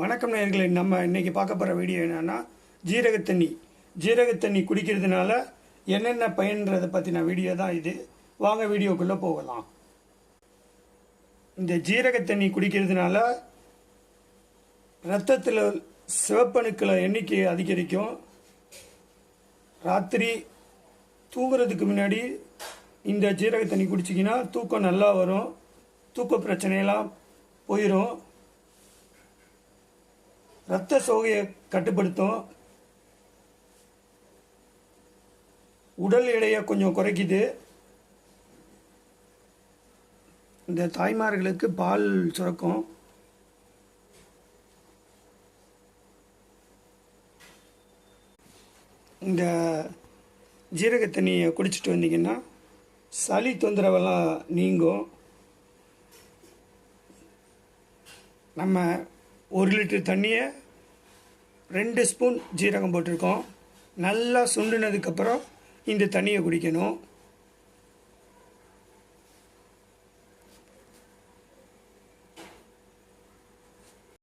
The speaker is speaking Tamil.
வணக்கம் நேர்களை நம்ம இன்னைக்கு பார்க்க போகிற வீடியோ என்னென்னா ஜீரக தண்ணி ஜீரக தண்ணி குடிக்கிறதுனால என்னென்ன பயன்றதை பற்றின வீடியோ தான் இது. வாங்க வீடியோக்குள்ளே போகலாம். இந்த ஜீரக தண்ணி குடிக்கிறதுனால ரத்தத்தில் சிவப்பணுக்களை எண்ணிக்கை அதிகரிக்கும். ராத்திரி தூங்குறதுக்கு முன்னாடி இந்த ஜீரக தண்ணி குடிச்சிங்கன்னா தூக்கம் நல்லா வரும். தூக்க பிரச்சனையெல்லாம் போயிடும் ரத்த சோகையை கட்டுப்படுத்தும். உடல் எடையை கொஞ்சம் குறைக்குது. இந்த தாய்மார்களுக்கு பால் சுரக்கும். இந்த ஜீரக தண்ணியை குடிச்சிட்டு வந்தீங்கன்னா சளி தொந்தரவெல்லாம் நீங்கும். நம்ம ஒரு லிட்டர் தண்ணியை ரெண்டு ஸ்பூன் ஜீரகம் போட்டிருக்கோம். நல்லா சுண்டுனதுக்கப்புறம் இந்த தண்ணியை குடிக்கணும்.